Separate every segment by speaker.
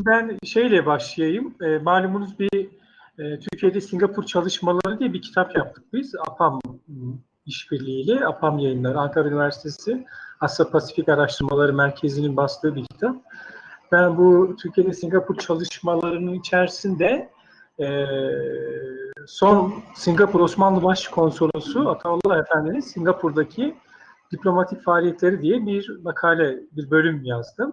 Speaker 1: Şimdi ben şeyle başlayayım. E, malumunuz bir e, Türkiye'de Singapur çalışmaları diye bir kitap yaptık biz. APAM işbirliğiyle, APAM yayınları, Ankara Üniversitesi Asya Pasifik Araştırmaları Merkezi'nin bastığı bir kitap. Ben bu Türkiye'de Singapur çalışmalarının içerisinde e, son Singapur Osmanlı Başkonsolosu Ataullah Efendi'nin Singapur'daki diplomatik faaliyetleri diye bir makale, bir bölüm yazdım.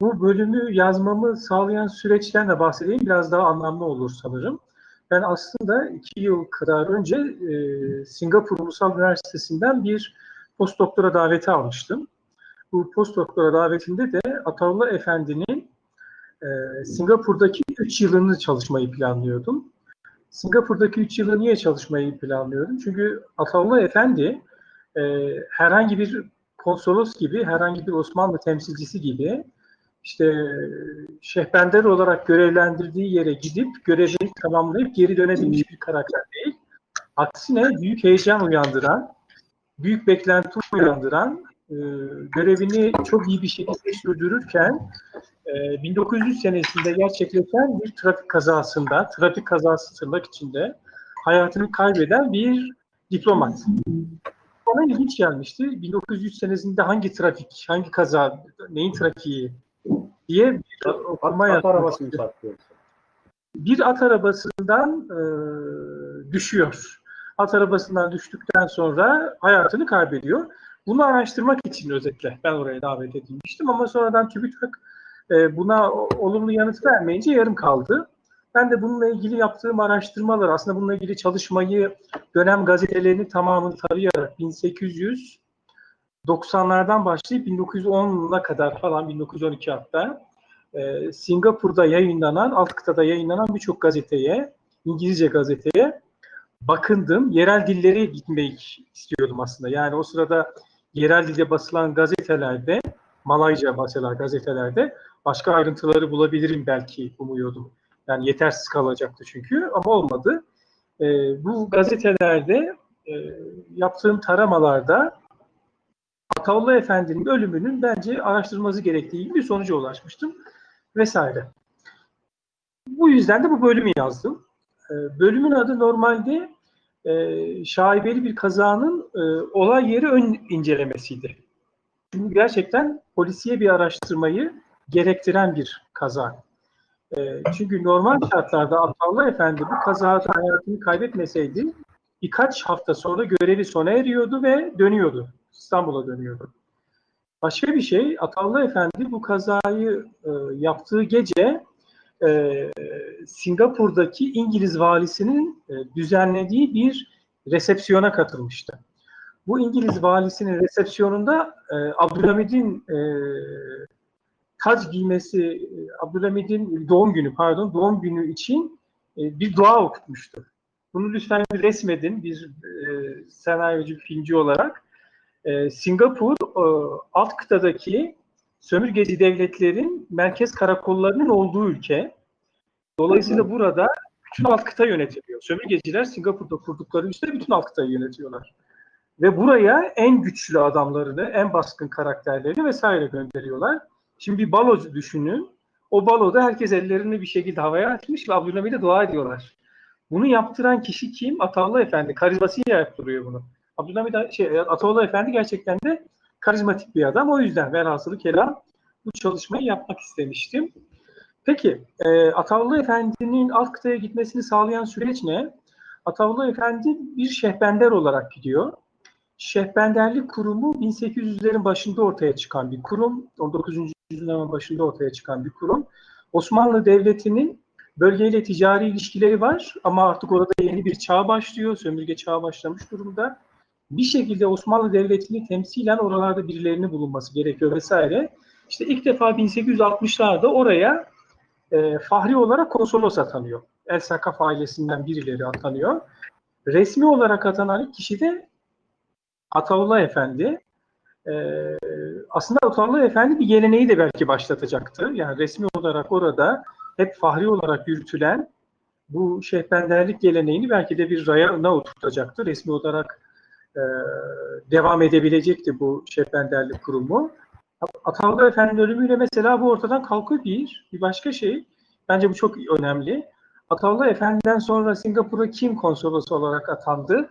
Speaker 1: Bu bölümü yazmamı sağlayan süreçten de bahsedeyim. Biraz daha anlamlı olur sanırım. Ben aslında iki yıl kadar önce e, Singapur Ulusal Üniversitesi'nden bir postdoktora daveti almıştım. Bu postdoktora davetinde de Ataullah Efendi'nin e, Singapur'daki 3 yılını çalışmayı planlıyordum. Singapur'daki 3 yılı niye çalışmayı planlıyordum? Çünkü Ataullah Efendi e, herhangi bir konsolos gibi, herhangi bir Osmanlı temsilcisi gibi işte şehbender olarak görevlendirdiği yere gidip görevini tamamlayıp geri dönebilmiş bir karakter değil. Aksine büyük heyecan uyandıran, büyük beklenti uyandıran, e, görevini çok iyi bir şekilde sürdürürken e, 1900 senesinde gerçekleşen bir trafik kazasında, trafik kazası tırnak içinde hayatını kaybeden bir diplomat. Bana ilginç gelmişti. 1903 senesinde hangi trafik, hangi kaza, neyin trafiği diye bir okuma
Speaker 2: at, at arabasını saklıyor.
Speaker 1: Bir at arabasından e, düşüyor. At arabasından düştükten sonra hayatını kaybediyor. Bunu araştırmak için özetle ben oraya davet edilmiştim ama sonradan TÜBİTAK e, buna olumlu yanıt vermeyince yarım kaldı. Ben de bununla ilgili yaptığım araştırmalar, aslında bununla ilgili çalışmayı dönem gazetelerini tamamını tarayarak 1890'lardan başlayıp 1910'a kadar falan 1912 hatta e, Singapur'da yayınlanan, alt kıtada yayınlanan birçok gazeteye, İngilizce gazeteye bakındım. Yerel dillere gitmek istiyordum aslında. Yani o sırada yerel dilde basılan gazetelerde, Malayca basılan gazetelerde başka ayrıntıları bulabilirim belki umuyordum. Yani yetersiz kalacaktı çünkü ama olmadı. E, bu gazetelerde e, yaptığım taramalarda Ataullah Efendi'nin ölümünün bence araştırılması gerektiği bir sonuca ulaşmıştım vesaire. Bu yüzden de bu bölümü yazdım. E, bölümün adı normalde e, şaibeli bir kazanın e, olay yeri ön incelemesiydi. Çünkü gerçekten polisiye bir araştırmayı gerektiren bir kaza. E, çünkü normal şartlarda Ataullah Efendi bu kazada hayatını kaybetmeseydi birkaç hafta sonra görevi sona eriyordu ve dönüyordu. İstanbul'a dönüyordu. Başka bir şey, Ataullah Efendi bu kazayı e, yaptığı gece e, Singapur'daki İngiliz valisinin e, düzenlediği bir resepsiyona katılmıştı. Bu İngiliz valisinin resepsiyonunda e, Abdülhamid'in e, tac giymesi, e, Abdülhamid'in doğum günü pardon doğum günü için e, bir dua okutmuştu. Bunu lütfen bir resmedin bir e, senaryocu, filmci olarak. E, Singapur e, alt kıtadaki sömürgeci devletlerin merkez karakollarının olduğu ülke. Dolayısıyla burada bütün alt kıta yönetiliyor. Sömürgeciler Singapur'da kurdukları üstte bütün alt kıtayı yönetiyorlar. Ve buraya en güçlü adamlarını, en baskın karakterlerini vesaire gönderiyorlar. Şimdi bir balo düşünün. O baloda herkes ellerini bir şekilde havaya açmış ve Abdülhamid'e dua ediyorlar. Bunu yaptıran kişi kim? Ataullah Efendi. Karizmasıyla yaptırıyor bunu. Abdülhamid şey, Ataullah Efendi gerçekten de karizmatik bir adam. O yüzden velhasılı kelam bu çalışmayı yapmak istemiştim. Peki, e, Ataullah Efendi'nin alt kıtaya gitmesini sağlayan süreç ne? Ataullah Efendi bir şehbender olarak gidiyor. Şehbenderlik kurumu 1800'lerin başında ortaya çıkan bir kurum. 19. yüzyılın başında ortaya çıkan bir kurum. Osmanlı Devleti'nin bölgeyle ticari ilişkileri var ama artık orada yeni bir çağ başlıyor. Sömürge çağı başlamış durumda. Bir şekilde Osmanlı Devleti'ni temsilen oralarda birilerinin bulunması gerekiyor vesaire. İşte ilk defa 1860'larda oraya e, fahri olarak konsolos atanıyor. El Sakaf ailesinden birileri atanıyor. Resmi olarak atanan kişi de Ataullah Efendi. E, aslında Ataullah Efendi bir geleneği de belki başlatacaktı. Yani resmi olarak orada hep fahri olarak yürütülen bu şehbenderlik geleneğini belki de bir rayına oturtacaktı. Resmi olarak e, devam edebilecekti bu şehbenderlik kurumu. Ataullah Efendi'nin ölümüyle mesela bu ortadan kalkıyor bir. Bir başka şey, bence bu çok önemli. Ataullah Efendi'den sonra Singapur'a kim konsolos olarak atandı?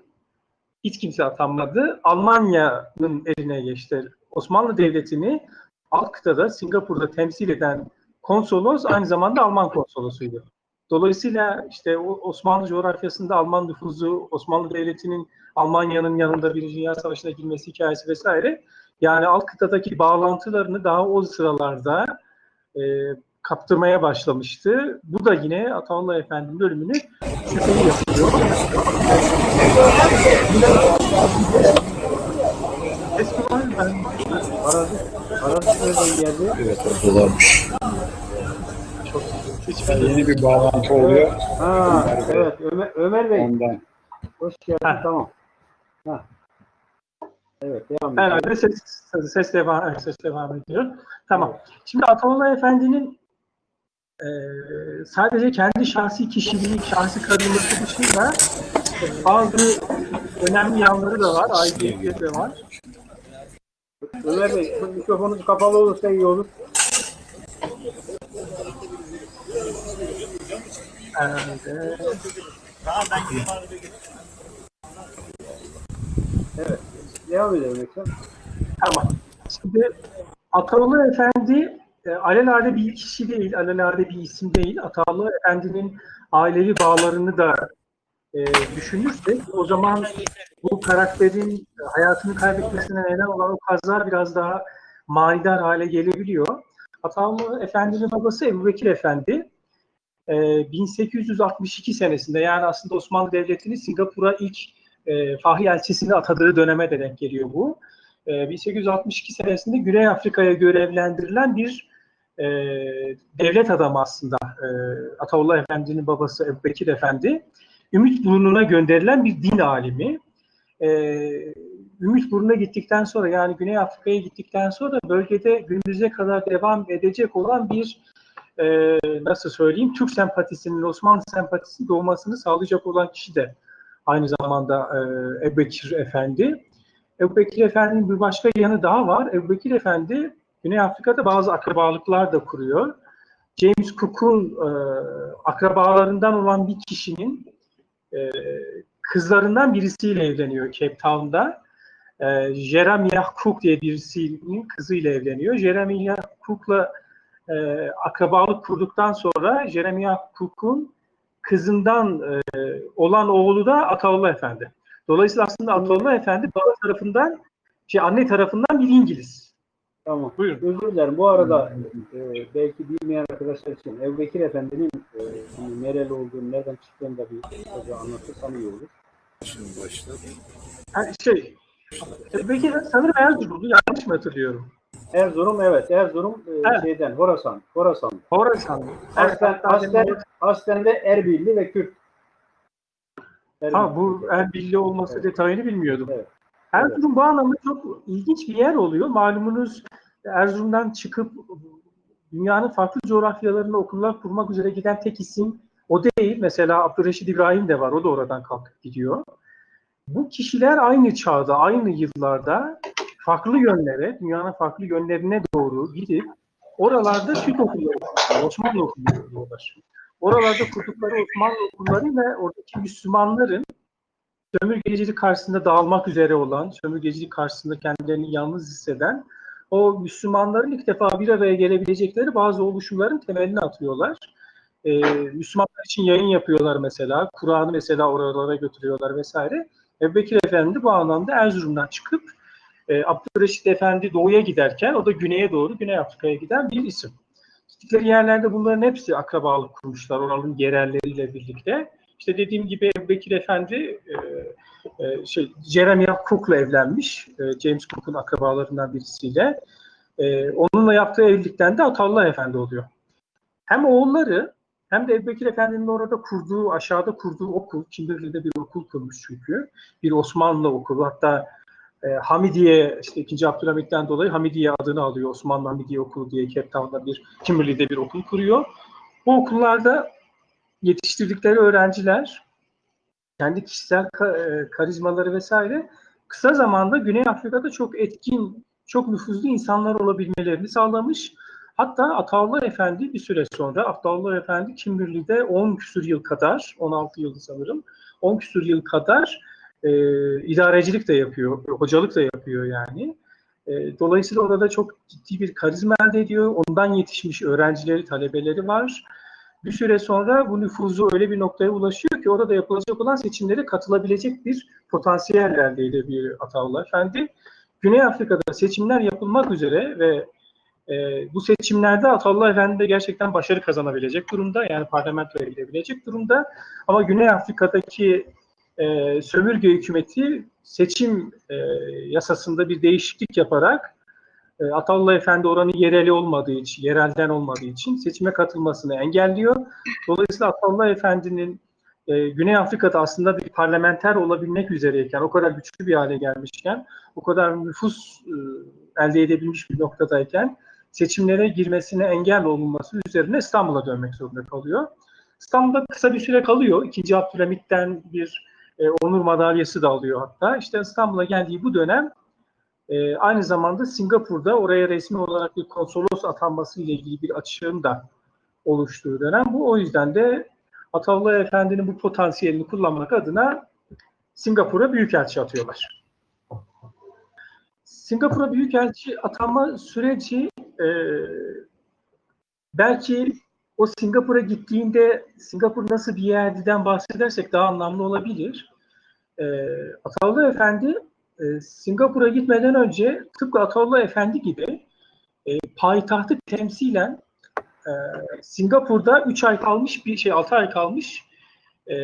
Speaker 1: Hiç kimse atanmadı. Almanya'nın eline geçti. Osmanlı Devleti'ni alt kıtada Singapur'da temsil eden konsolos aynı zamanda Alman konsolosuydu. Dolayısıyla işte Osmanlı coğrafyasında Alman nüfuzu, Osmanlı Devleti'nin Almanya'nın yanında Birinci Dünya Savaşı'na girmesi hikayesi vesaire yani alt kıtadaki bağlantılarını daha o sıralarda e, kaptırmaya başlamıştı. Bu da yine Ataullah Efendi'nin ölümünü şüpheli yapıyor. Eski var ben
Speaker 2: Aradı. Aradı nereden geldi?
Speaker 3: Evet oradalarmış.
Speaker 1: çok
Speaker 3: Yani yeni bir bağlantı oluyor.
Speaker 2: Ha evet Ömer, Ömer Bey.
Speaker 3: Ondan.
Speaker 2: Hoş geldin
Speaker 1: Ha.
Speaker 2: tamam. Ha. Evet devam edelim.
Speaker 1: Herhalde ses, ses, devam, ses devam ediyor. Tamam. Şimdi Ataullah Efendi'nin e, sadece kendi şahsi kişiliği, şahsi karizması dışında e, bazı önemli yanları da var, aidiyetleri de var.
Speaker 2: Ömer Bey bu mikrofonunuz kapalı olursa iyi olur.
Speaker 1: Herhalde.
Speaker 2: Devam edelim Ekrem.
Speaker 1: Tamam. Şimdi Ataullah Efendi e, alelade bir kişi değil, alelade bir isim değil. Ataullah Efendi'nin ailevi bağlarını da e, düşünürsek o zaman bu karakterin hayatını kaybetmesine neden olan o kaza biraz daha manidar hale gelebiliyor. Ataullah Efendi'nin babası Ebu Bekir Efendi e, 1862 senesinde yani aslında Osmanlı Devleti'nin Singapur'a ilk e, Fahri elçisini atadığı döneme de denk geliyor bu. E, 1862 senesinde Güney Afrika'ya görevlendirilen bir e, devlet adamı aslında. E, Ataullah Efendi'nin babası Ebu Bekir Efendi. Ümit Burnu'na gönderilen bir din alimi. E, Ümit Burnu'na gittikten sonra yani Güney Afrika'ya gittikten sonra bölgede günümüze kadar devam edecek olan bir e, nasıl söyleyeyim Türk sempatisinin, Osmanlı sempatisinin doğmasını sağlayacak olan kişi de aynı zamanda e, Ebu Bekir Efendi. Ebu Bekir Efendi'nin bir başka yanı daha var. Ebu Bekir Efendi Güney Afrika'da bazı akrabalıklar da kuruyor. James Cook'un e, akrabalarından olan bir kişinin e, kızlarından birisiyle evleniyor Cape Town'da. E, Jeremiah Cook diye birisinin kızıyla evleniyor. Jeremiah Cook'la e, akrabalık kurduktan sonra Jeremiah Cook'un kızından e, olan oğlu da Ataullah Efendi. Dolayısıyla aslında Ataullah Efendi baba tarafından, şey anne tarafından bir İngiliz.
Speaker 2: Tamam.
Speaker 1: Buyurun.
Speaker 2: Özür dilerim. Bu arada e, belki bilmeyen arkadaşlar için Ebu Bekir Efendi'nin e, şimdi nereli olduğunu, nereden çıktığını da bir kısaca anlatırsam iyi olur.
Speaker 3: Şimdi başladı.
Speaker 1: Ha, şey, Ebu Bekir sanırım Erzurumlu, yanlış mı hatırlıyorum?
Speaker 2: Erzurum evet. Erzurum e,
Speaker 1: Evet.
Speaker 2: şeyden Horasan. Horasan.
Speaker 1: Horasanlı.
Speaker 2: Aslen, aslen, aslen de Erbilli ve Kürt.
Speaker 1: Ha bu Erbilli olması
Speaker 2: Evet.
Speaker 1: detayını bilmiyordum.
Speaker 2: Evet.
Speaker 1: Erzurum bu anlamda çok ilginç bir yer oluyor. Malumunuz Erzurum'dan çıkıp dünyanın farklı coğrafyalarında okullar kurmak üzere giden tek isim o değil. Mesela Abdülreşit İbrahim de var. O da oradan kalkıp gidiyor. Bu kişiler aynı çağda, aynı yıllarda farklı yönlere, dünyanın farklı yönlerine doğru gidip oralarda Türk okulları Osmanlı okulları kuruyorlar. Oralarda kurdukları Osmanlı okulları ve oradaki Müslümanların sömürgecilik karşısında dağılmak üzere olan, sömürgecilik karşısında kendilerini yalnız hisseden o Müslümanların ilk defa bir araya gelebilecekleri bazı oluşumların temelini atıyorlar. Ee, Müslümanlar için yayın yapıyorlar mesela. Kur'an'ı mesela oralara götürüyorlar vesaire. Ebu Bekir Efendi bu anlamda Erzurum'dan çıkıp e, Abdülreşit Efendi doğuya giderken o da güneye doğru Güney Afrika'ya giden bir isim. Gittikleri yerlerde bunların hepsi akrabalık kurmuşlar oranın yerelleriyle birlikte. İşte dediğim gibi Bekir Efendi e, e, şey, Jeremiah Cook'la evlenmiş. E, James Cook'un akrabalarından birisiyle. E, onunla yaptığı evlilikten de Ataullah Efendi oluyor. Hem oğulları hem de Ebu Bekir Efendi'nin orada kurduğu, aşağıda kurduğu okul, Kimberley'de bir okul kurmuş çünkü. Bir Osmanlı okulu. Hatta e, Hamidiye, işte 2. Abdülhamit'ten dolayı Hamidiye adını alıyor. Osmanlı Hamidiye Okulu diye Cape Town'da bir, Kimberley'de bir okul kuruyor. Bu okullarda yetiştirdikleri öğrenciler kendi kişisel e, karizmaları vesaire kısa zamanda Güney Afrika'da çok etkin, çok nüfuzlu insanlar olabilmelerini sağlamış. Hatta Ataullah Efendi bir süre sonra, Ataullah Efendi Kimberley'de 10 küsur yıl kadar, 16 yıl sanırım, 10 küsur yıl kadar e, idarecilik de yapıyor, hocalık da yapıyor yani. E, dolayısıyla orada çok ciddi bir karizma elde ediyor. Ondan yetişmiş öğrencileri, talebeleri var. Bir süre sonra bu nüfuzu öyle bir noktaya ulaşıyor ki orada yapılacak olan seçimlere katılabilecek bir potansiyel elde edebiliyor Ataullah Efendi. Güney Afrika'da seçimler yapılmak üzere ve e, bu seçimlerde Ataullah Efendi de gerçekten başarı kazanabilecek durumda. Yani parlamentoya gidebilecek durumda. Ama Güney Afrika'daki e, sömürge hükümeti seçim e, yasasında bir değişiklik yaparak e, Ataullah Efendi oranı yereli olmadığı için, yerelden olmadığı için seçime katılmasını engelliyor. Dolayısıyla Ataullah Efendi'nin e, Güney Afrika'da aslında bir parlamenter olabilmek üzereyken, o kadar güçlü bir hale gelmişken, o kadar nüfus e, elde edebilmiş bir noktadayken seçimlere girmesine engel olunması üzerine İstanbul'a dönmek zorunda kalıyor. İstanbul'da kısa bir süre kalıyor. İkinci Abdülhamit'ten bir e, onur madalyası da alıyor hatta. İşte İstanbul'a geldiği bu dönem e, aynı zamanda Singapur'da oraya resmi olarak bir konsolos atanması ile ilgili bir açığın da oluştuğu dönem bu. O yüzden de Ataullah Efendi'nin bu potansiyelini kullanmak adına Singapur'a büyükelçi atıyorlar. Singapur'a büyükelçi atanma süreci e, belki o Singapur'a gittiğinde Singapur nasıl bir yerden bahsedersek daha anlamlı olabilir. E, Ataullah Efendi e, Singapur'a gitmeden önce tıpkı Ataullah Efendi gibi e, payitahtı temsilen e, Singapur'da 3 ay kalmış bir şey 6 ay kalmış e,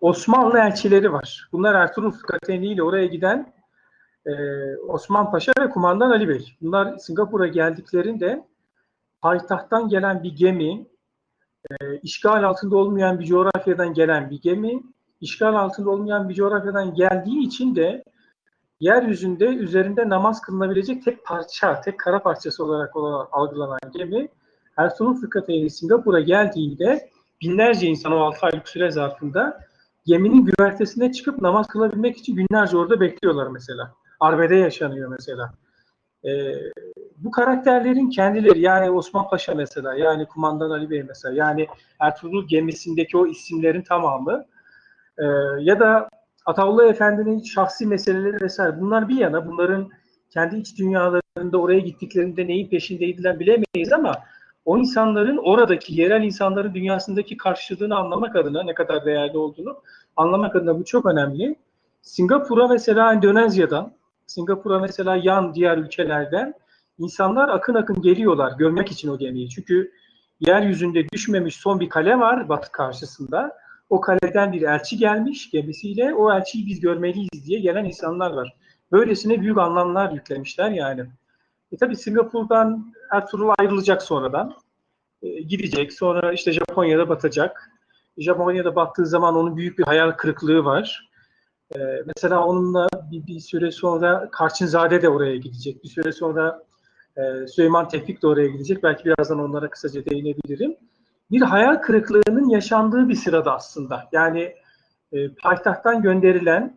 Speaker 1: Osmanlı elçileri var. Bunlar Ertuğrul Fıkateni ile oraya giden e, Osman Paşa ve Kumandan Ali Bey. Bunlar Singapur'a geldiklerinde payitahttan gelen bir gemi, e, işgal altında olmayan bir coğrafyadan gelen bir gemi, işgal altında olmayan bir coğrafyadan geldiği için de yeryüzünde üzerinde namaz kılınabilecek tek parça, tek kara parçası olarak algılanan gemi Ertuğrul Fırkateyni Singapur'a geldiğinde binlerce insan o 6 aylık süre zarfında geminin güvertesine çıkıp namaz kılabilmek için günlerce orada bekliyorlar mesela. Arbede yaşanıyor mesela. Ee, bu karakterlerin kendileri yani Osman Paşa mesela yani Kumandan Ali Bey mesela yani Ertuğrul gemisindeki o isimlerin tamamı e, ya da Ataullah Efendi'nin şahsi meseleleri vesaire bunlar bir yana bunların kendi iç dünyalarında oraya gittiklerinde neyin peşindeydiler bilemeyiz ama o insanların oradaki yerel insanların dünyasındaki karşılığını anlamak adına ne kadar değerli olduğunu anlamak adına bu çok önemli. Singapur'a mesela Endonezya'dan, Singapur'a mesela yan diğer ülkelerden insanlar akın akın geliyorlar görmek için o gemiyi. Çünkü yeryüzünde düşmemiş son bir kale var batı karşısında. O kaleden bir elçi gelmiş gemisiyle o elçiyi biz görmeliyiz diye gelen insanlar var. Böylesine büyük anlamlar yüklemişler yani. E tabi Singapur'dan Ertuğrul ayrılacak sonradan. E, gidecek. Sonra işte Japonya'da batacak. Japonya'da battığı zaman onun büyük bir hayal kırıklığı var. E, mesela onunla bir, bir süre sonra Karçınzade de oraya gidecek. Bir süre sonra e, Süleyman Tevfik de oraya gidecek. Belki birazdan onlara kısaca değinebilirim. Bir hayal kırıklığının yaşandığı bir sırada aslında. Yani e, payitahttan gönderilen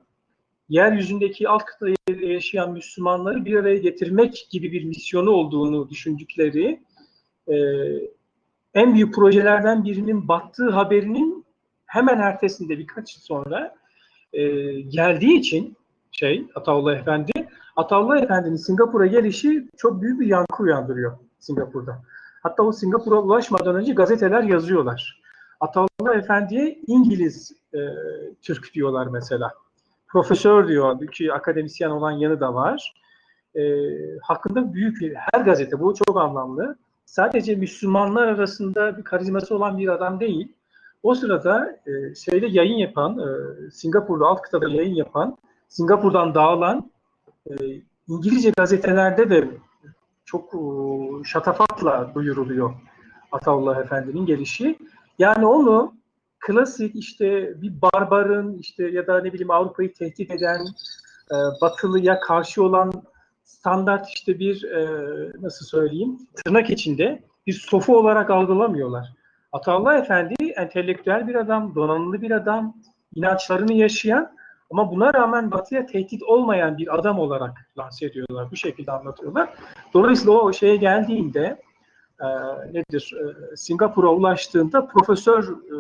Speaker 1: yeryüzündeki alt kıtada yaşayan Müslümanları bir araya getirmek gibi bir misyonu olduğunu düşündükleri e, en büyük projelerden birinin battığı haberinin hemen ertesinde birkaç yıl sonra e, geldiği için şey Ataullah Efendi, Ataullah Efendi'nin Singapur'a gelişi çok büyük bir yankı uyandırıyor Singapur'da. Hatta o Singapur'a ulaşmadan önce gazeteler yazıyorlar. Ataullah Efendi'ye İngiliz e, Türk diyorlar mesela profesör diyor ki akademisyen olan yanı da var. E, hakkında büyük bir, her gazete bu çok anlamlı. Sadece Müslümanlar arasında bir karizması olan bir adam değil. O sırada e, şeyde yayın yapan, e, Singapur'da alt kıtada yayın yapan, Singapur'dan dağılan e, İngilizce gazetelerde de çok e, şatafatla duyuruluyor Ataullah Efendi'nin gelişi. Yani onu klasik işte bir barbarın işte ya da ne bileyim Avrupa'yı tehdit eden e, Batılı'ya karşı olan standart işte bir e, nasıl söyleyeyim tırnak içinde bir sofu olarak algılamıyorlar. Ataullah Efendi entelektüel bir adam, donanımlı bir adam, inançlarını yaşayan Ama buna rağmen Batı'ya tehdit olmayan bir adam olarak lanse ediyorlar. Bu şekilde anlatıyorlar. Dolayısıyla o şeye geldiğinde e, nedir? E, Singapur'a ulaştığında profesör e,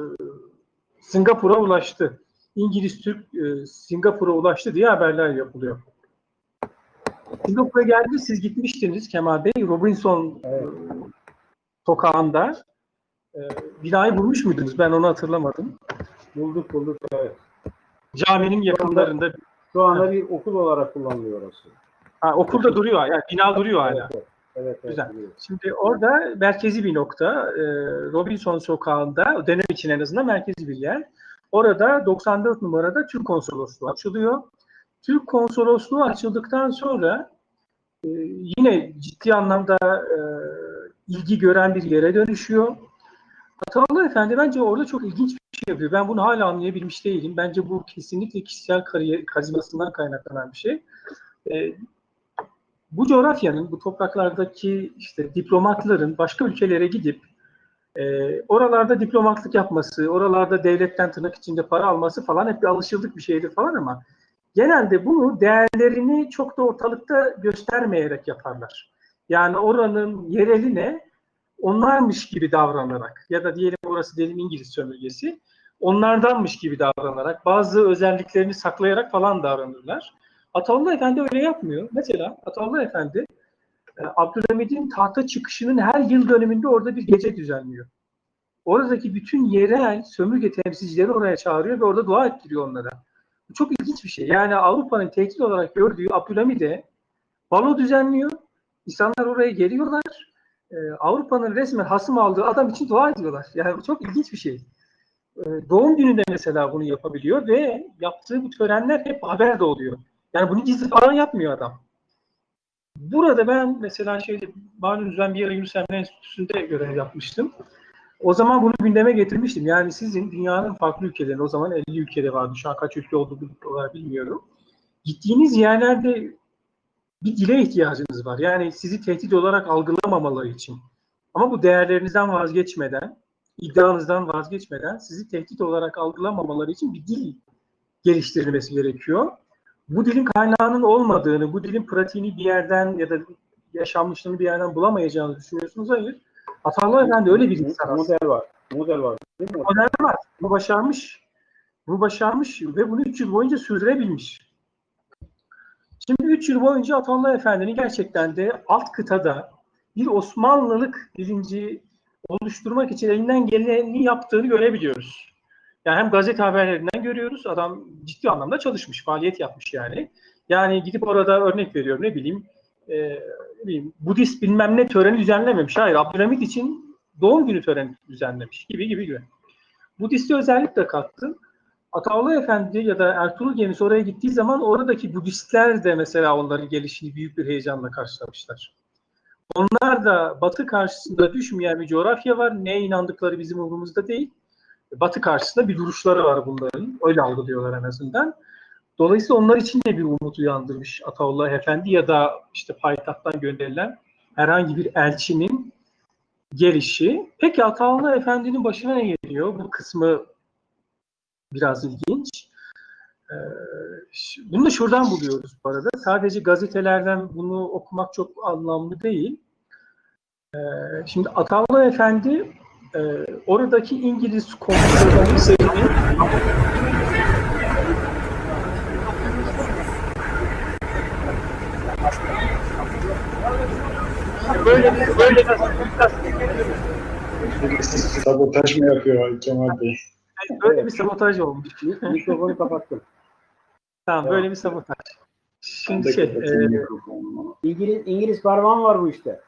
Speaker 1: Singapur'a ulaştı. İngiliz Türk e, Singapur'a ulaştı diye haberler yapılıyor. Singapur'a geldi, siz gitmiştiniz Kemal Bey. Robinson
Speaker 2: Evet.
Speaker 1: e, sokağında e, binayı bulmuş muydunuz? Ben onu hatırlamadım.
Speaker 2: Bulduk bulduk evet.
Speaker 1: Caminin yakınlarında.
Speaker 2: Şu anda bir okul olarak kullanılıyor orası.
Speaker 1: Ha, okulda duruyor, yani bina duruyor hala.
Speaker 2: Evet, evet, evet,
Speaker 1: Güzel.
Speaker 2: biliyorum.
Speaker 1: Şimdi orada merkezi bir nokta, e, Robinson sokağında, dönem için en azından merkezi bir yer. Orada 94 numarada Türk konsolosluğu açılıyor. Türk konsolosluğu açıldıktan sonra e, yine ciddi anlamda e, ilgi gören bir yere dönüşüyor. Ataullah Efendi bence orada çok ilginç bir şey yapıyor. Ben bunu hala anlayabilmiş değilim. Bence bu kesinlikle kişisel kariyer, karizmasından kaynaklanan bir şey. E, bu coğrafyanın, bu topraklardaki işte diplomatların başka ülkelere gidip e, oralarda diplomatlık yapması, oralarda devletten tırnak içinde para alması falan hep bir alışıldık bir şeydir falan ama genelde bunu değerlerini çok da ortalıkta göstermeyerek yaparlar. Yani oranın yereline onlarmış gibi davranarak ya da diyelim orası diyelim İngiliz sömürgesi onlardanmış gibi davranarak bazı özelliklerini saklayarak falan davranırlar. Ataullah Efendi öyle yapmıyor. Mesela Ataullah Efendi e, Abdülhamid'in tahta çıkışının her yıl dönümünde orada bir gece düzenliyor. Oradaki bütün yerel sömürge temsilcileri oraya çağırıyor ve orada dua ettiriyor onlara. Bu çok ilginç bir şey. Yani Avrupa'nın tehdit olarak gördüğü Abdülhamid'e balo düzenliyor. İnsanlar oraya geliyorlar. E, Avrupa'nın resmen hasım aldığı adam için dua ediyorlar. Yani bu çok ilginç bir şey. E, doğum gününde mesela bunu yapabiliyor ve yaptığı bu törenler hep haberde oluyor. Yani bunu gizli falan yapmıyor adam. Burada ben mesela şeyde malumunuz ben bir ara Yunus Emre Enstitüsü'nde görev yapmıştım. O zaman bunu gündeme getirmiştim. Yani sizin dünyanın farklı ülkelerinde, o zaman 50 ülkede vardı. Şu an kaç ülke olduğu olarak bilmiyorum. Gittiğiniz yerlerde bir dile ihtiyacınız var. Yani sizi tehdit olarak algılamamaları için. Ama bu değerlerinizden vazgeçmeden, iddianızdan vazgeçmeden sizi tehdit olarak algılamamaları için bir dil geliştirilmesi gerekiyor. Bu dilin kaynağının olmadığını, bu dilin pratiğini bir yerden ya da yaşanmışlığını bir yerden bulamayacağını düşünüyorsunuz. Hayır. Ataullah Efendi öyle bir insan aslında.
Speaker 2: Model var. Model var. Değil mi?
Speaker 1: Model var. Bu başarmış. Bu başarmış ve bunu 3 yıl boyunca sürdürebilmiş. Şimdi 3 yıl boyunca Ataullah Efendi'nin gerçekten de alt kıtada bir Osmanlılık bilinci oluşturmak için elinden geleni yaptığını görebiliyoruz. Yani hem gazete haberlerinden görüyoruz. Adam ciddi anlamda çalışmış, faaliyet yapmış yani. Yani gidip orada örnek veriyorum ne bileyim, e, ne bileyim Budist bilmem ne töreni düzenlememiş. Hayır, Abdülhamit için doğum günü töreni düzenlemiş gibi gibi gibi. Budist'i özellikle kattı. Ataullah Efendi ya da Ertuğrul gemisi oraya gittiği zaman oradaki Budistler de mesela onların gelişini büyük bir heyecanla karşılamışlar. Onlar da Batı karşısında düşmeyen bir coğrafya var. Neye inandıkları bizim umurumuzda değil. Batı karşısında bir duruşları var bunların. Öyle algılıyorlar en azından. Dolayısıyla onlar için de bir umut uyandırmış Ataullah Efendi ya da işte payitahttan gönderilen herhangi bir elçinin gelişi. Peki Ataullah Efendi'nin başına ne geliyor? Bu kısmı biraz ilginç. Ee, bunu da şuradan buluyoruz bu arada. Sadece gazetelerden bunu okumak çok anlamlı değil. Ee, şimdi Ataullah Efendi e, oradaki İngiliz seyrini böyle bir böyle bir
Speaker 3: Sabotaj mı yapıyor Kemal Bey?
Speaker 1: Böyle bir sabotaj olmuş.
Speaker 2: Mik- Mikrofonu kapattım.
Speaker 1: Tamam böyle bir sabotaj. Şimdi şey, e,
Speaker 2: İngiliz, İngiliz parmağım var bu işte.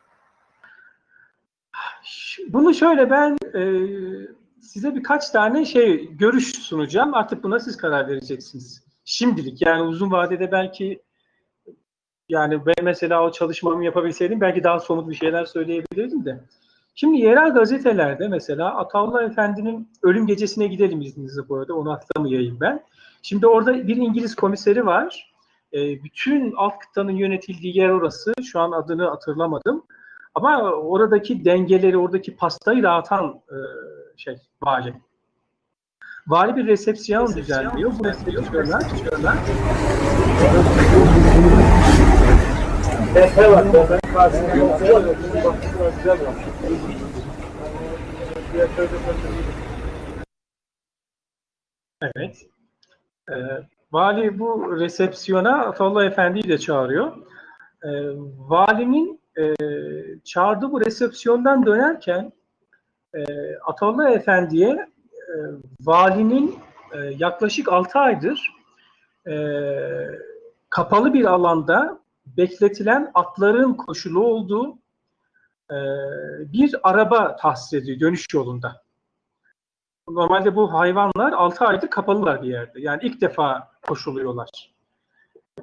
Speaker 1: Bunu şöyle ben e, size birkaç tane şey görüş sunacağım. Artık buna siz karar vereceksiniz. Şimdilik yani uzun vadede belki yani ben mesela o çalışmamı yapabilseydim belki daha somut bir şeyler söyleyebilirdim de. Şimdi yerel gazetelerde mesela Ataullah Efendi'nin ölüm gecesine gidelim izninizle bu arada onu atlamayayım ben. Şimdi orada bir İngiliz komiseri var. E, bütün alt kıtanın yönetildiği yer orası. Şu an adını hatırlamadım. Ama oradaki dengeleri, oradaki pastayı dağıtan e, şey vali. Vali bir resepsiyon düzenliyor. Bu resepsiyonlar Evet. Ee, vali bu resepsiyona Atollah Efendi'yi de çağırıyor. Ee, valinin e, çağırdığı bu resepsiyondan dönerken e, Atollah Efendi'ye e, valinin e, yaklaşık 6 aydır e, kapalı bir alanda bekletilen atların koşulu olduğu e, bir araba tahsis ediyor dönüş yolunda. Normalde bu hayvanlar 6 aydır kapalılar bir yerde. Yani ilk defa koşuluyorlar.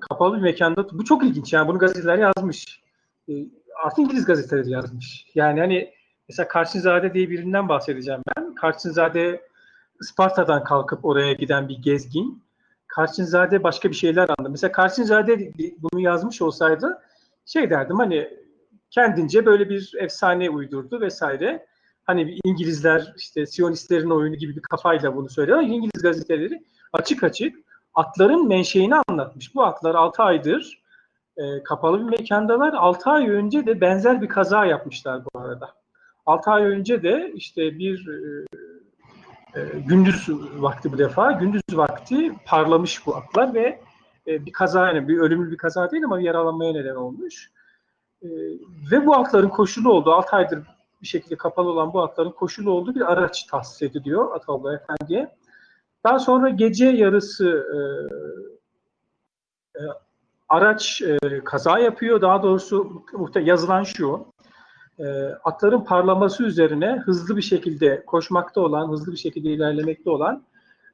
Speaker 1: Kapalı bir mekanda. Bu çok ilginç. Yani bunu gazeteler yazmış. E, Artı İngiliz gazeteleri yazmış. Yani hani mesela Karşınzade diye birinden bahsedeceğim ben. Karşınzade Isparta'dan kalkıp oraya giden bir gezgin. Karşınzade başka bir şeyler anladı. Mesela Karşınzade bunu yazmış olsaydı şey derdim hani kendince böyle bir efsane uydurdu vesaire. Hani İngilizler işte Siyonistlerin oyunu gibi bir kafayla bunu söylüyor. İngiliz gazeteleri açık açık atların menşeini anlatmış. Bu atlar 6 aydır e, kapalı bir mekandalar. 6 ay önce de benzer bir kaza yapmışlar bu arada. 6 ay önce de işte bir e, e, gündüz vakti bu defa, gündüz vakti parlamış bu atlar ve e, bir kaza yani bir ölümlü bir kaza değil ama bir yaralanmaya neden olmuş. E, ve bu atların koşulu olduğu, 6 aydır bir şekilde kapalı olan bu atların koşulu olduğu bir araç tahsis ediliyor Atallah Efendi'ye. Daha sonra gece yarısı e, e, araç e, kaza yapıyor. Daha doğrusu yazılan şu. E, atların parlaması üzerine hızlı bir şekilde koşmakta olan, hızlı bir şekilde ilerlemekte olan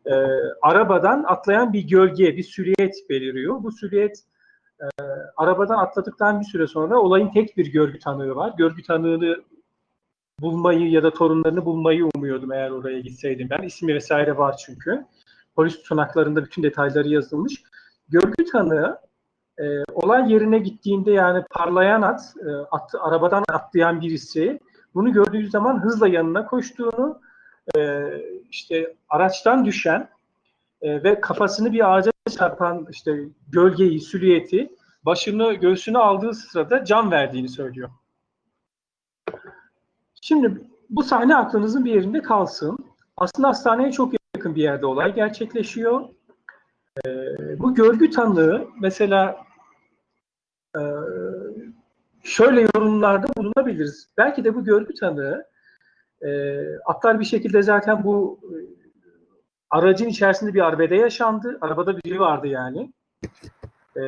Speaker 1: e, arabadan atlayan bir gölge, bir silüet beliriyor. Bu silüet e, arabadan atladıktan bir süre sonra olayın tek bir görgü tanığı var. Görgü tanığını bulmayı ya da torunlarını bulmayı umuyordum eğer oraya gitseydim ben. İsmi vesaire var çünkü. Polis tutanaklarında bütün detayları yazılmış. Görgü tanığı e, olay yerine gittiğinde yani parlayan at, e, at, arabadan atlayan birisi bunu gördüğü zaman hızla yanına koştuğunu, e, işte araçtan düşen e, ve kafasını bir ağaca çarpan işte gölgeyi, süliyeti başını göğsüne aldığı sırada can verdiğini söylüyor. Şimdi bu sahne aklınızın bir yerinde kalsın. Aslında hastaneye çok yakın bir yerde olay gerçekleşiyor. Ee, bu görgü tanığı mesela e, şöyle yorumlarda bulunabiliriz. Belki de bu görgü tanığı e, atlar bir şekilde zaten bu e, aracın içerisinde bir arbede yaşandı. Arabada biri vardı yani. E,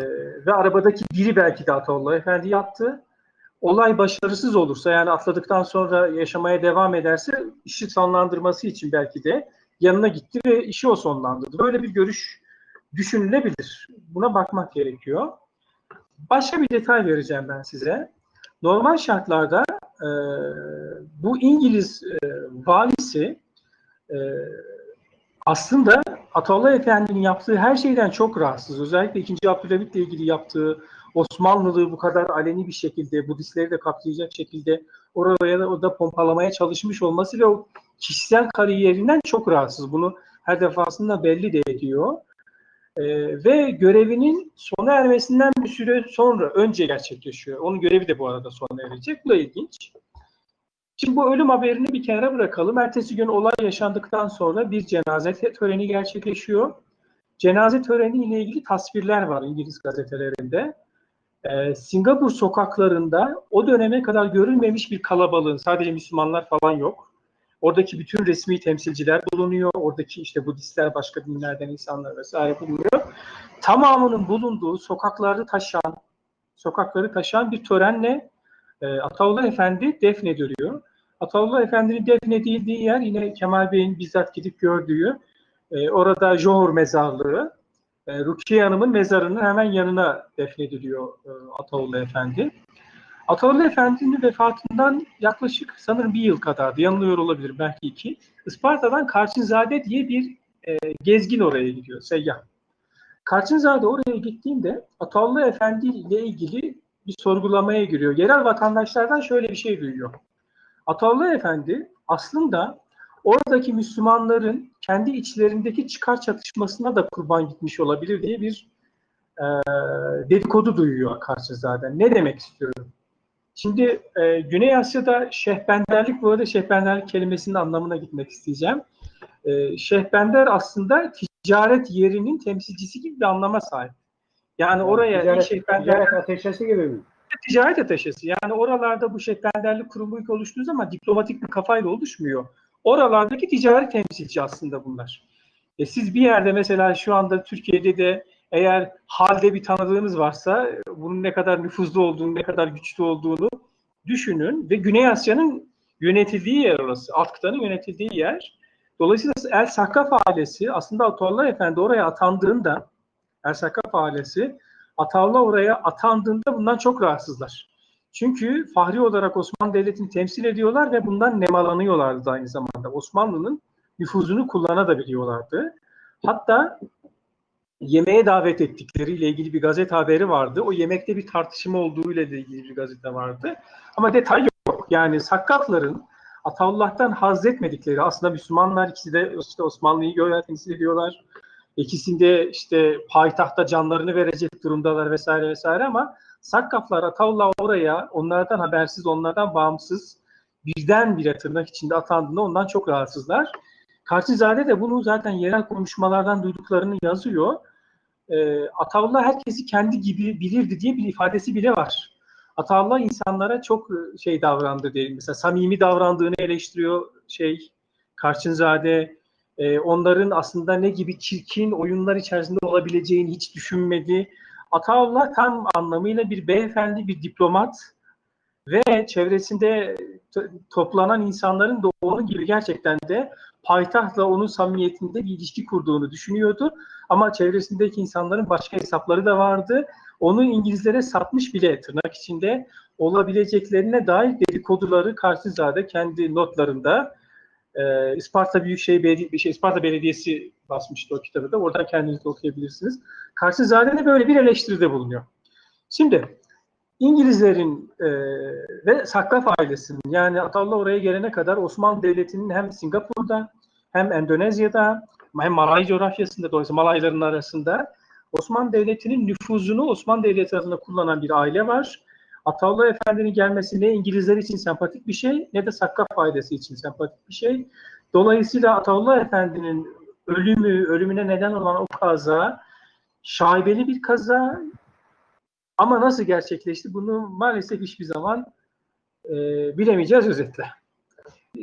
Speaker 1: ve arabadaki biri belki de Ataullah Efendi yaptı olay başarısız olursa yani atladıktan sonra yaşamaya devam ederse işi sonlandırması için belki de yanına gitti ve işi o sonlandırdı. Böyle bir görüş düşünülebilir. Buna bakmak gerekiyor. Başka bir detay vereceğim ben size. Normal şartlarda e, bu İngiliz e, valisi e, aslında Ataullah Efendi'nin yaptığı her şeyden çok rahatsız. Özellikle 2. Abdülhamit ile ilgili yaptığı Osmanlılığı bu kadar aleni bir şekilde, Budistleri de kapsayacak şekilde oraya da, da pompalamaya çalışmış olması ve o kişisel kariyerinden çok rahatsız. Bunu her defasında belli de ediyor. Ee, ve görevinin sona ermesinden bir süre sonra önce gerçekleşiyor. Onun görevi de bu arada sona erecek. Bu da ilginç. Şimdi bu ölüm haberini bir kenara bırakalım. Ertesi gün olay yaşandıktan sonra bir cenaze töreni gerçekleşiyor. Cenaze töreni ile ilgili tasvirler var İngiliz gazetelerinde. Ee, Singapur sokaklarında o döneme kadar görülmemiş bir kalabalığın, sadece Müslümanlar falan yok. Oradaki bütün resmi temsilciler bulunuyor. Oradaki işte Budistler, başka dinlerden insanlar vesaire bulunuyor. Tamamının bulunduğu sokaklarda taşan, sokakları taşan bir törenle e, Ataullah Efendi defnediliyor. Ataullah Efendi'nin defnedildiği yer yine Kemal Bey'in bizzat gidip gördüğü e, orada Johor mezarlığı. E, Rukiye Hanım'ın mezarının hemen yanına defnediliyor e, Ataullah Efendi. Ataullah Efendi'nin vefatından yaklaşık sanırım bir yıl kadardı. Yanılıyor olabilir belki iki. Isparta'dan Karçınzade diye bir e, gezgin oraya gidiyor, seyyah. Karçınzade oraya gittiğinde Ataullah Efendi ile ilgili bir sorgulamaya giriyor. Yerel vatandaşlardan şöyle bir şey duyuyor. Ataullah Efendi aslında oradaki Müslümanların kendi içlerindeki çıkar çatışmasına da kurban gitmiş olabilir diye bir e, dedikodu duyuyor Karşızaden. Ne demek istiyorum? Şimdi e, Güney Asya'da şehbenderlik bu arada şehbenderlik kelimesinin anlamına gitmek isteyeceğim. E, şehbender aslında ticaret yerinin temsilcisi gibi bir anlama sahip. Yani oraya
Speaker 2: ticaret,
Speaker 1: şehbender
Speaker 2: ticaret ateşesi gibi mi?
Speaker 1: ticaret ateşesi. Yani oralarda bu şehbenderlik kurumu ilk oluştuğu zaman diplomatik bir kafayla oluşmuyor. Oralardaki ticaret temsilci aslında bunlar. E siz bir yerde mesela şu anda Türkiye'de de eğer halde bir tanıdığınız varsa bunun ne kadar nüfuzlu olduğunu, ne kadar güçlü olduğunu düşünün ve Güney Asya'nın yönetildiği yer orası. Alt kıtanın yönetildiği yer. Dolayısıyla El Sakkaf ailesi aslında Ataullah Efendi oraya atandığında El Sakkaf ailesi Ataullah oraya atandığında bundan çok rahatsızlar. Çünkü fahri olarak Osmanlı Devleti'ni temsil ediyorlar ve bundan nemalanıyorlardı aynı zamanda. Osmanlı'nın nüfuzunu kullanabiliyorlardı. Hatta yemeğe davet ettikleriyle ilgili bir gazete haberi vardı. O yemekte bir tartışma olduğu ile ilgili bir gazete vardı. Ama detay yok. Yani Sakkafların Ataullah'tan haz etmedikleri aslında Müslümanlar ikisi de işte Osmanlı'yı göğe temsil ediyorlar. İkisinde işte payitahta canlarını verecek durumdalar vesaire vesaire ama Sakkaflar Ataullah oraya onlardan habersiz, onlardan bağımsız birdenbire tırnak içinde atandığında ondan çok rahatsızlar. Karşızade de bunu zaten yerel konuşmalardan duyduklarını yazıyor. E, Ataullah herkesi kendi gibi bilirdi diye bir ifadesi bile var. Ataullah insanlara çok şey davrandı diye. Mesela samimi davrandığını eleştiriyor şey Karçınzade. E, onların aslında ne gibi çirkin oyunlar içerisinde olabileceğini hiç düşünmedi. Ataullah tam anlamıyla bir beyefendi, bir diplomat ve çevresinde toplanan insanların da onun gibi gerçekten de payitahtla onun samimiyetinde bir ilişki kurduğunu düşünüyordu. Ama çevresindeki insanların başka hesapları da vardı. Onu İngilizlere satmış bile tırnak içinde olabileceklerine dair dedikoduları Karşızade kendi notlarında e, İsparta Büyükşehir Belediye, şey, İsparta Belediyesi basmıştı o kitabı da. Oradan kendiniz de okuyabilirsiniz. Karşızade de böyle bir eleştiride bulunuyor. Şimdi İngilizlerin e, ve Sakkaf ailesinin yani Ataullah oraya gelene kadar Osmanlı Devleti'nin hem Singapur'da hem Endonezya'da hem Malay coğrafyasında dolayısıyla Malayların arasında Osmanlı Devleti'nin nüfuzunu Osmanlı Devleti adına kullanan bir aile var. Ataullah Efendi'nin gelmesi ne İngilizler için sempatik bir şey ne de Sakkaf ailesi için sempatik bir şey. Dolayısıyla Ataullah Efendi'nin ölümü, ölümüne neden olan o kaza şaibeli bir kaza ama nasıl gerçekleşti bunu maalesef hiçbir zaman e, bilemeyeceğiz özetle.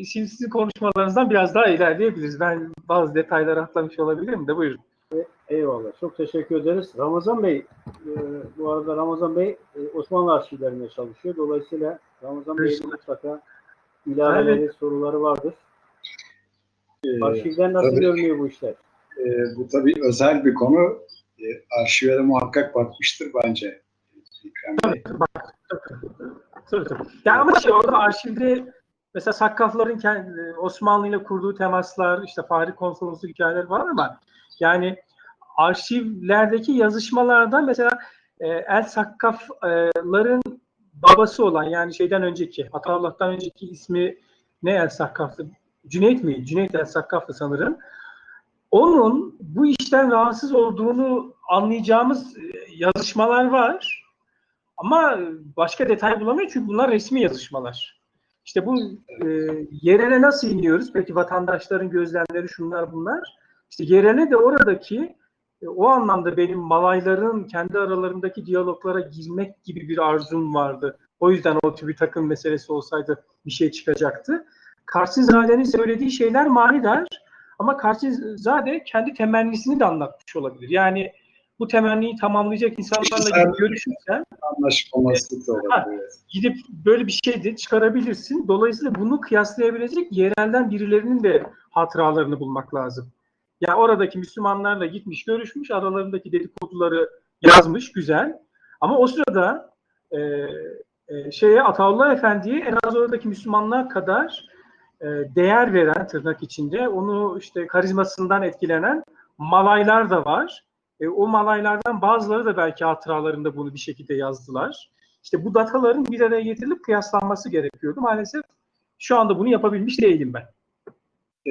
Speaker 1: Şimdi sizin konuşmalarınızdan biraz daha ilerleyebiliriz. Ben bazı detayları atlamış olabilirim de buyurun.
Speaker 2: Eyvallah. Çok teşekkür ederiz. Ramazan Bey, e, bu arada Ramazan Bey e, Osmanlı arşivlerinde çalışıyor. Dolayısıyla Ramazan Bey'in mutlaka ilaveleri,
Speaker 1: Evet.
Speaker 2: soruları vardır.
Speaker 3: Ee,
Speaker 2: Arşivden nasıl
Speaker 3: tabii.
Speaker 2: görünüyor bu işler?
Speaker 3: e, bu tabii özel bir konu. E, arşive de muhakkak bakmıştır bence. İkrem Bey.
Speaker 1: Tabii tabii. Yani ama şey orada arşivde mesela Sakkafların kendi, Osmanlı ile kurduğu temaslar, işte Fahri Konsolosu hikayeleri var ama yani arşivlerdeki yazışmalarda mesela e, El Sakkafların babası olan yani şeyden önceki, Ataullah'tan önceki ismi ne El Sakkaf'tı? Cüneyt mi? Cüneyt El Sakkaf'tı sanırım. Onun bu işten rahatsız olduğunu anlayacağımız e, yazışmalar var. Ama başka detay bulamıyor çünkü bunlar resmi yazışmalar. İşte bu e, yerele nasıl iniyoruz? Peki vatandaşların gözlemleri şunlar bunlar. İşte yerele de oradaki e, o anlamda benim Malayların kendi aralarındaki diyaloglara girmek gibi bir arzum vardı. O yüzden o tür bir takım meselesi olsaydı bir şey çıkacaktı. Karşızade'nin söylediği şeyler manidar ama Karşızade kendi temennisini de anlatmış olabilir. Yani bu temenniyi tamamlayacak insanlarla görüşürsen
Speaker 3: Anlaşılması olabilir. evet.
Speaker 1: gidip böyle bir şey de çıkarabilirsin. Dolayısıyla bunu kıyaslayabilecek yerelden birilerinin de hatıralarını bulmak lazım. Yani oradaki Müslümanlarla gitmiş, görüşmüş, aralarındaki dedikoduları yazmış, güzel. Ama o sırada e, e, şeye Ataullah Efendi'ye en az oradaki Müslümanlar kadar e, değer veren tırnak içinde, onu işte karizmasından etkilenen Malaylar da var. E, o Malaylardan bazıları da belki hatıralarında bunu bir şekilde yazdılar. İşte bu dataların bir araya getirilip kıyaslanması gerekiyordu. Maalesef şu anda bunu yapabilmiş değilim ben.